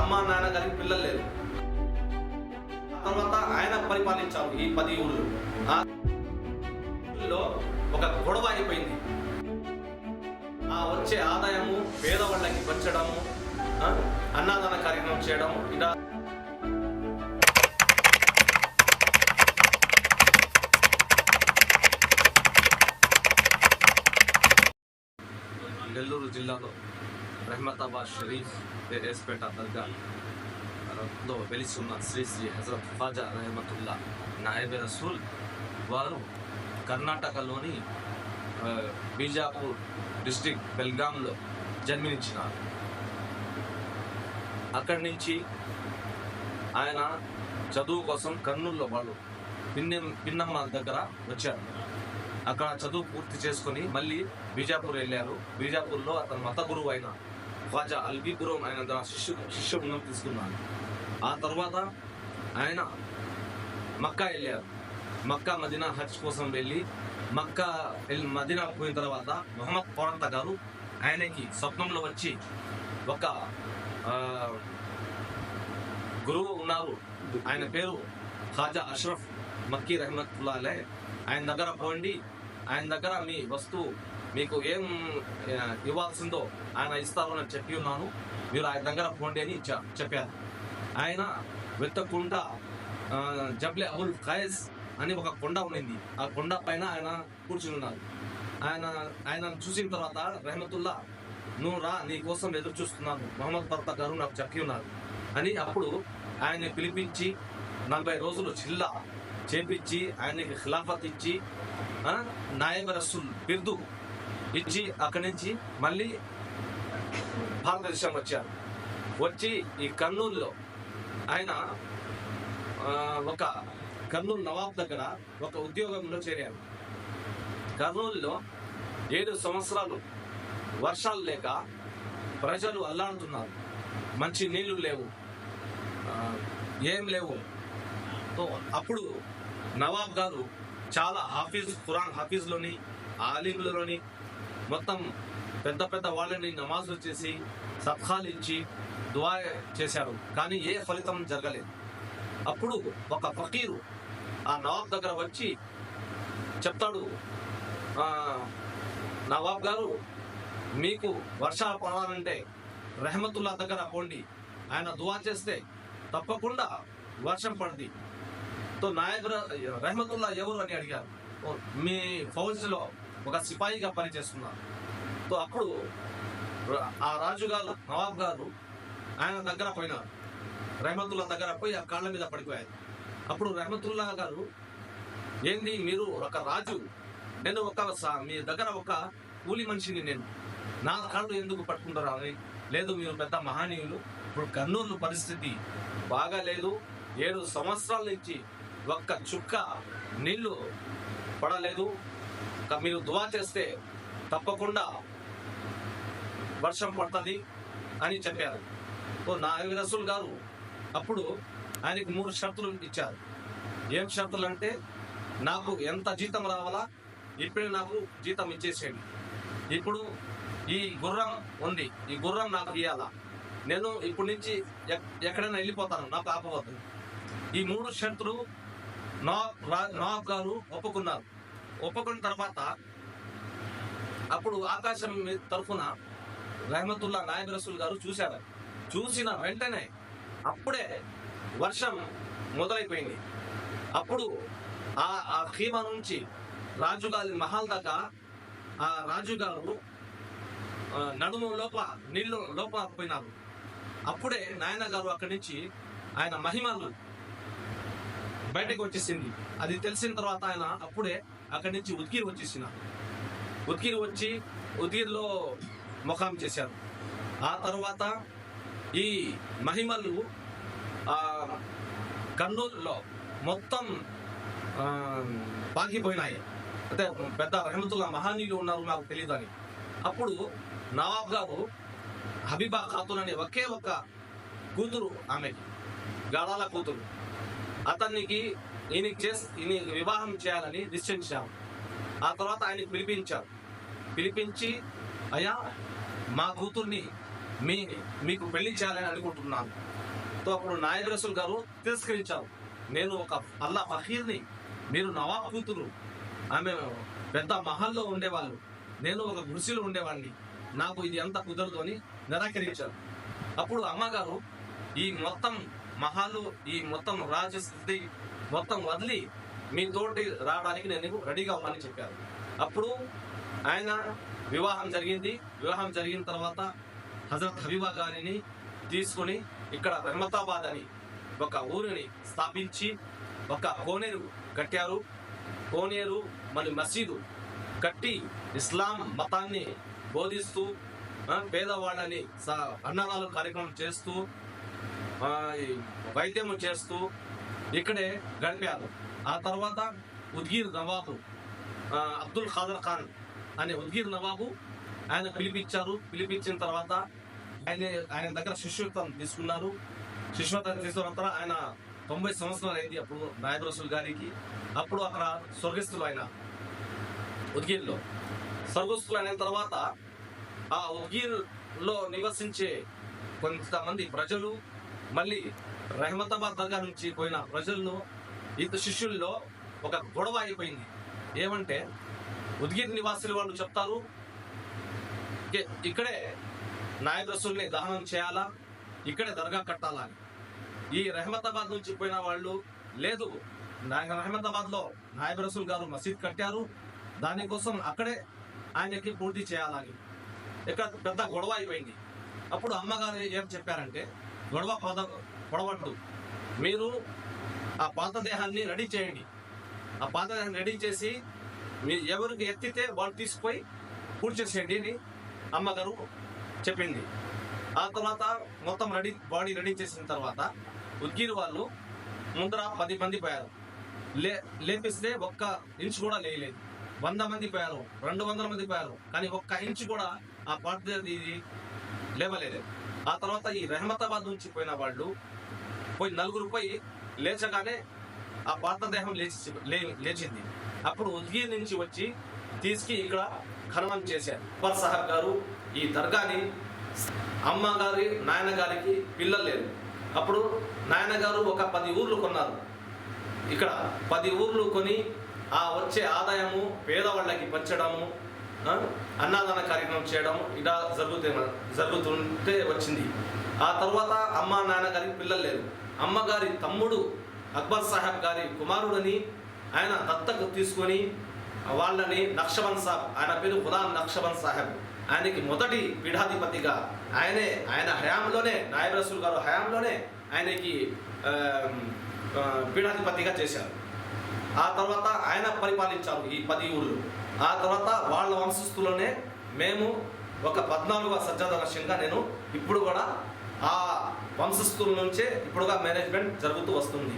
అమ్మ నాన్న గారికి పిల్లలు లేరు. తర్వాత ఆయన పరిపాలించారు ఈ పది ఊళ్ళు. ఆ ఊళ్ళో ఒక గొడవ అయిపోయింది. ఆ వచ్చే ఆదాయము పేదవాళ్ళకి పంచడము అన్నదాన కార్యక్రమం చేయడం ఇలా నెల్లూరు జిల్లాలో రెహమతాబాద్ షరీఫ్ ఎస్పేట దర్గా లో వెలిసి ఉన్న శ్రీ శ్రీ హజరత్ ఖాజా రహమతుల్లా నాయబ్ రసూల్ వారు కర్ణాటకలోని బీజాపూర్ డిస్టిక్ బెల్గాంలో జన్మించినారు అక్కడి నుంచి ఆయన చదువు కోసం కర్నూలులో వాళ్ళు పిన్న పిన్నమ్మ దగ్గర వచ్చారు. అక్కడ చదువు పూర్తి చేసుకొని మళ్ళీ బీజాపూర్ వెళ్ళారు. బీజాపూర్లో అతని మత గురువు అయిన ఖాజా అల్బీ గురువు ఆయన ద్వారా శిష్యు శిష్యులను తీసుకున్నారు ఆ తర్వాత ఆయన మక్కా వెళ్ళారు. మక్కా మదీనా హజ్ కోసం వెళ్ళి మక్కా వెళ్ళి మదీనా పోయిన తర్వాత మొహమ్మద్ పౌరంత గారు ఆయనకి స్వప్నంలో వచ్చి ఒక ఆ, గురువు ఉన్నారు. ఆయన పేరు ఖాజా అష్రఫ్ మక్కీ రహమతుల్లా అలే ఆయన దగ్గర పోండి. ఆయన దగ్గర మీ వస్తువు మీకు ఏం ఇవ్వాల్సిందో ఆయన ఇస్తారో అని చెప్పి ఉన్నాను. మీరు ఆయన దగ్గర పోండి అని చెప్పారు. ఆయన వెతకుండా జబ్లే అబుల్ ఖైజ్ అని ఒక కొండ ఉండింది ఆ కొండ పైన ఆయన కూర్చుని ఉన్నారు. ఆయన ఆయనను చూసిన తర్వాత రెహమతుల్లా నువ్వు రా నీ కోసం ఎదురు చూస్తున్నాను. మొహమ్మద్ భర్త గారు నాకు చెప్పి ఉన్నారు. అని అప్పుడు ఆయన్ని పిలిపించి నలభై రోజులు చిల్లా చేపించి ఆయనకి ఖిలాఫత్ ఇచ్చి నాయబ రసూల్ బిర్దు ఇచ్చి అక్కడి నుంచి మళ్ళీ భారతదేశం వచ్చారు. వచ్చి ఈ కర్నూలులో ఆయన ఒక కర్నూలు నవాబ్ దగ్గర ఒక ఉద్యోగంలో చేరారు. కర్నూలులో ఏడు సంవత్సరాలు వర్షాలు లేక ప్రజలు అల్లాడుతున్నారు. మంచి నీళ్ళు లేవు. ఏం లేవు. అప్పుడు నవాబ్ గారు చాలా హాఫీజ్ ఖురాన్ హాఫీజ్లోని ఆలింలోని మొత్తం పెద్ద పెద్ద వాళ్ళని నమాజులు చేసి సత్కాలు ఇచ్చి దువా చేశారు. కానీ ఏ ఫలితం జరగలేదు. అప్పుడు ఒక ఫకీరు ఆ నవాబ్ దగ్గర వచ్చి చెప్తాడు నవాబ్ గారు మీకు వర్షాలు పడాలంటే రెహమతుల్లా దగ్గర పోండి. ఆయన దువా చేస్తే తప్పకుండా వర్షం పడింది. తో నాయకుడు రెహమతుల్లా ఎవరు? అని అడిగారు. మీ ఫౌజ్లో ఒక సిపాయిగా పనిచేస్తున్నాను సో అప్పుడు ఆ రాజు గారు నవాబ్ గారు ఆయన దగ్గర పోయినారు. రెహమతుల్లా దగ్గర పోయి ఆ కాళ్ళ మీద పడిపోయారు. అప్పుడు రెహమతుల్లా గారు ఏంది మీరు ఒక రాజు నేను ఒక మీ దగ్గర ఒక కూలి మనిషిని నేను. నా కాళ్ళు ఎందుకు పట్టుకుంటారు అని? లేదు మీరు పెద్ద మహనీయులు. ఇప్పుడు కర్నూలు పరిస్థితి బాగా లేదు. ఏడు సంవత్సరాల నుంచి ఒక్క చుక్క నీళ్ళు పడలేదు. మీరు దువా చేస్తే తప్పకుండా వర్షం పడుతుంది అని చెప్పారు. ఓ నా రసూల్ గారు అప్పుడు ఆయనకు మూడు షరతులు ఇచ్చారు. ఏం షరతులు అంటే నాకు ఎంత జీతం రావాలా ఇప్పుడే నాకు జీతం ఇచ్చేసేయండి. ఇప్పుడు ఈ గుర్రం ఉంది ఈ గుర్రం నాకు ఇవ్వాలా నేను ఇప్పటి నుంచి ఎక్కడైనా వెళ్ళిపోతాను నాకు ఆపవద్దు. ఈ మూడు షరతులు నా రా- గారు ఒప్పుకున్నారు. ఒప్పుకున్న తర్వాత అప్పుడు ఆకాశం తరఫున రహమతుల్లా నాయక్ రసూల్ గారు చూశారు. చూసిన వెంటనే అప్పుడే వర్షం మొదలైపోయింది. అప్పుడు ఆ ఆ ఖీమా నుంచి రాజుగారి మహల్ దాకా ఆ రాజుగారు నడుము లోపల నీళ్ళు లోపల పోయినారు. అప్పుడే నాయన గారు అక్కడి నుంచి ఆయన మహిమలు బయటకు వచ్చేసింది. అది తెలిసిన తర్వాత ఆయన అప్పుడే అక్కడి నుంచి ఉద్గిరి వచ్చేసిన. ఉద్గిరి వచ్చి ఉద్గిరిలో ముఖాం చేశారు. ఆ తర్వాత ఈ మహిమలు కన్నూరులో కర్నూలులో మొత్తం పాకిపోయినాయి. అంటే పెద్ద రహమతుల్లా మహానీయులు ఉన్నారు నాకు తెలియదు అని. అప్పుడు నవాబ్ గారు హబీబా ఖాతూన్ అనే ఒకే ఒక కూతురు ఆమెకి గాడాల కూతురు. అతనికి ఈయనకి చేసి ఈయన వివాహం చేయాలని నిశ్చయించారు ఆ తర్వాత ఆయన పిలిపించారు పిలిపించి అయ్యా మా కూతుర్ని మీ మీకు పెళ్ళి చేయాలని అనుకుంటున్నాను. తో అప్పుడు నాయబ్ రసూల్ గారు తిరస్కరించారు. నేను ఒక అల్లా ఫహీర్ని మీరు నవాబ్ కూతురు. ఆమె పెద్ద మహల్లో ఉండేవాళ్ళు. నేను ఒక గుడిసెలో ఉండేవాడిని నాకు ఇది ఎంత కుదరదు అని నిరాకరించారు. అప్పుడు అమ్మగారు ఈ మొత్తం మహాలు ఈ మొత్తం రాజస్థితి మొత్తం వదిలి మీ తోటి రావడానికి నేను రెడీగా ఉన్నానని చెప్పారు. అప్పుడు ఆయన వివాహం జరిగింది. వివాహం జరిగిన తర్వాత హజరత్ హబీబా గారిని తీసుకుని ఇక్కడ రహమతాబాద్ అని ఒక ఊరిని స్థాపించి ఒక కోనేరు కట్టారు. కోనేరు మరి మసీదు కట్టి ఇస్లాం మతాన్ని బోధిస్తూ పేదవాళ్ళని స- అన్నదాన కార్యక్రమం చేస్తూ వైద్యము ఈ వైద్యం చేస్తూ ఇక్కడే గడిపారు. ఆ తర్వాత ఉద్గీర్ నవాబు అబ్దుల్ ఖాదర్ ఖాన్ అనే ఉద్గీర్ నవాబు ఆయన పిలిపించారు. పిలిపించిన తర్వాత ఆయన ఆయన దగ్గర శిష్యత్వం తీసుకున్నారు. శిష్యత్వం తీసుకున్న తర్వాత ఆయన తొంభై సంవత్సరాలు అయింది అప్పుడు నాయబ్ రసూల్ గారికి. అప్పుడు అక్కడ స్వర్గస్థులు ఆయన ఉద్గీర్లో. స్వర్గస్థులు అయిన తర్వాత ఆ ఉద్గీర్లో నివసించే కొంతమంది ప్రజలు మళ్ళీ రహమతాబాద్ దర్గా నుంచి పోయిన ప్రజలను ఇద్దరు శిష్యుల్లో ఒక గొడవ అయిపోయింది. ఏమంటే ఉద్గిర్ నివాసులు వాళ్ళు చెప్తారు ఇక్కడే నాయబ్ రసూల్ని దహనం చేయాలా? ఇక్కడే దర్గా కట్టాలా? అని. ఈ రహమతాబాద్ నుంచి పోయిన వాళ్ళు లేదు నా- రహమతాబాద్లో నాయబ్ రసూల్ గారు మసీద్ కట్టారు దానికోసం అక్కడే ఆయనకి పూర్తి చేయాలని ఇక్కడ పెద్ద గొడవ అయిపోయింది. అప్పుడు అమ్మగారు ఏం చెప్పారంటే గొడవ పద పొడవద్దు మీరు ఆ పాత దేహాన్ని రెడీ చేయండి. ఆ పాత దేహాన్ని రెడీ చేసి మీరు ఎవరికి ఎత్తితే వాళ్ళు తీసుకుపోయి పూర్తి అని అమ్మగారు చెప్పింది. ఆ తర్వాత మొత్తం రెడీ బాడీ రెడీ చేసిన తర్వాత ఉద్గిరి వాళ్ళు ముందర పది మంది పోయారు. లే లేపిస్తే ఒక్క ఇంచు కూడా లేయలేదు. వంద మంది పోయారు రెండు వందల మంది పోయారు. కానీ ఒక్క ఇంచు కూడా ఆ పాత ఇది లేవలేదు. ఆ తర్వాత ఈ రెహమతాబాద్ నుంచి పోయిన వాళ్ళు పోయి నలుగురు పోయి లేచగానే ఆ పాత దేహం లేచి లేచింది. అప్పుడు ఉద్గీర్ నుంచి వచ్చి తీసుకు ఇక్కడ ఖననం చేశారు. అక్బర్ సాహబ్ గారు ఈ దర్గాని అమ్మ గారి నాయన గారికి పిల్లలు లేరు అప్పుడు నాయనగారు ఒక పది ఊర్లు కొన్నారు. ఇక్కడ పది ఊర్లు కొని ఆ వచ్చే ఆదాయము పేదవాళ్ళకి పంచడము అన్నదాన కార్యక్రమం చేయడం ఇలా జరుగుతే జరుగుతుంటే వచ్చింది. ఆ తర్వాత అమ్మ నాన్నగారికి పిల్లలు లేరు అమ్మగారి తమ్ముడు అక్బర్ సాహెబ్ గారి కుమారుడని ఆయన దత్తకు తీసుకొని వాళ్ళని నక్షబన్ సాహెబ్ ఆయన పేరు గులాం నక్షబన్ సాహెబ్. ఆయనకి మొదటి పీఠాధిపతిగా ఆయనే ఆయన హయాంలోనే నాయబ్ రసూల్ గారు హయాంలోనే ఆయనకి పీఠాధిపతిగా చేశారు. ఆ తర్వాత ఆయన పరిపాలించారు ఈ పది ఊళ్ళు. ఆ తర్వాత వాళ్ళ వంశస్థులోనే మేము ఒక పద్నాలుగవ సజ్జాద లక్ష్యంగా నేను ఇప్పుడు కూడా ఆ వంశస్థుల నుంచే ఇప్పుడుగా మేనేజ్మెంట్ జరుగుతూ వస్తుంది.